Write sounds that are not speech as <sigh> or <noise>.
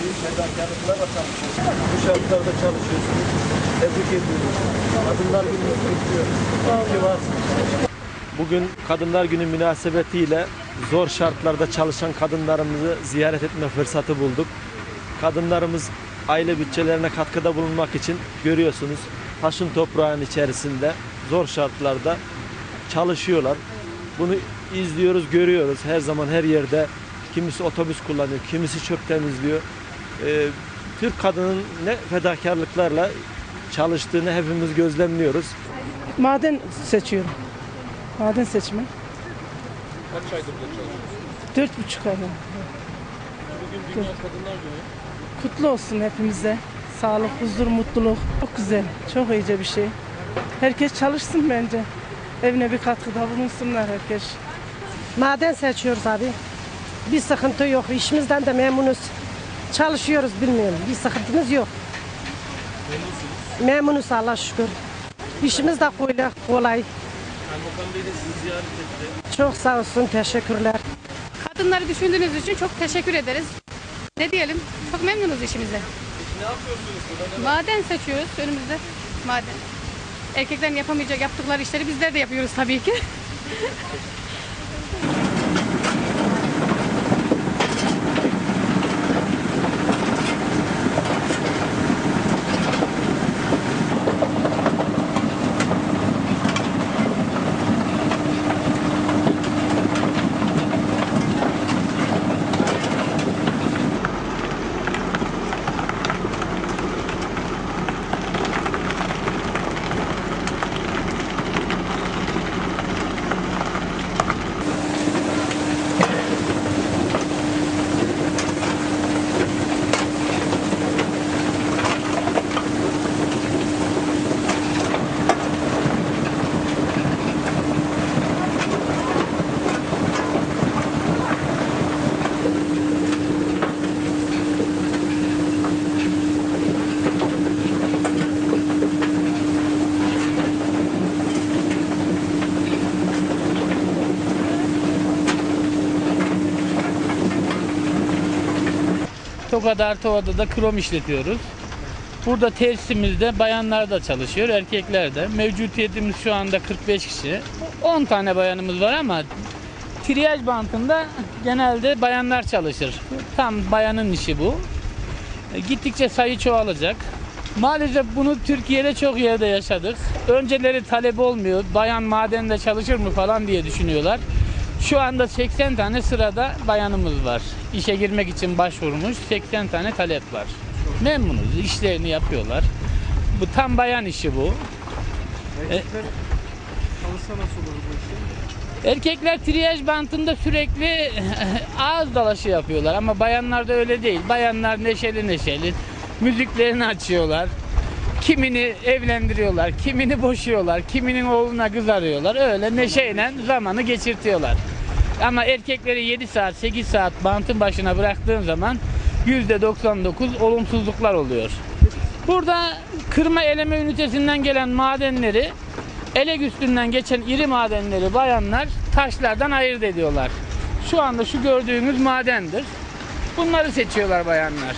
Bu şartlarda çalışıyorsunuz. Tebrik ediyoruz. Kadınlar ki varsınız. Bugün Kadınlar Günü münasebetiyle zor şartlarda çalışan kadınlarımızı ziyaret etme fırsatı bulduk. Kadınlarımız aile bütçelerine katkıda bulunmak için görüyorsunuz taşın toprağın içerisinde zor şartlarda çalışıyorlar. Bunu izliyoruz, görüyoruz her zaman her yerde. Kimisi otobüs kullanıyor, kimisi çöp temizliyor. Ee, Türk kadının ne fedakarlıklarla çalıştığını hepimiz gözlemliyoruz. Maden seçiyorum. Maden seçimi. Kaç aydır burada çalışıyorsunuz? Dört buçuk ay. Bugün Dünya Kadınlar Günü. Kutlu olsun hepimize. Sağlık, huzur, mutluluk. Çok güzel. Çok iyice bir şey. Herkes çalışsın bence. Evine bir katkıda bulunsunlar herkes. Maden seçiyoruz abi. Bir sıkıntı yok. İşimizden de memnunuz. Çalışıyoruz bilmiyorum. Bir sıkıntımız yok. Memnunuz Allah şükür. İşimiz de kolay. kolay. Çok sağ olsun. Teşekkürler. Kadınları düşündüğünüz için çok teşekkür ederiz. Ne diyelim? Çok memnunuz işimizde. Ne yapıyorsunuz? Maden seçiyoruz önümüzde. Maden. Erkeklerin yapamayacak yaptıkları işleri bizler de yapıyoruz tabii ki. <laughs> Tokat Artova'da da krom işletiyoruz. Burada tesisimizde bayanlar da çalışıyor, erkekler de. Mevcutiyetimiz şu anda 45 kişi. 10 tane bayanımız var ama triyaj bantında genelde bayanlar çalışır. Tam bayanın işi bu. E, Gittikçe sayı çoğalacak. Maalesef bunu Türkiye'de çok yerde yaşadık. Önceleri talep olmuyor. Bayan madende çalışır mı falan diye düşünüyorlar. Şu anda 80 tane sırada bayanımız var. İşe girmek için başvurmuş 80 tane talep var. Memnunuz. işlerini yapıyorlar. Bu tam bayan işi bu. Erkekler çalışsa nasıl olur bu işte? Erkekler triyaj bantında sürekli <laughs> ağız dalaşı yapıyorlar ama bayanlar da öyle değil. Bayanlar neşeli neşeli müziklerini açıyorlar. Kimini evlendiriyorlar, kimini boşuyorlar, kiminin oğluna kız arıyorlar. Öyle neşeyle zamanı geçirtiyorlar. Ama erkekleri 7 saat, 8 saat bantın başına bıraktığın zaman %99 olumsuzluklar oluyor. Burada kırma eleme ünitesinden gelen madenleri elek üstünden geçen iri madenleri bayanlar taşlardan ayırt ediyorlar. Şu anda şu gördüğünüz madendir. Bunları seçiyorlar bayanlar.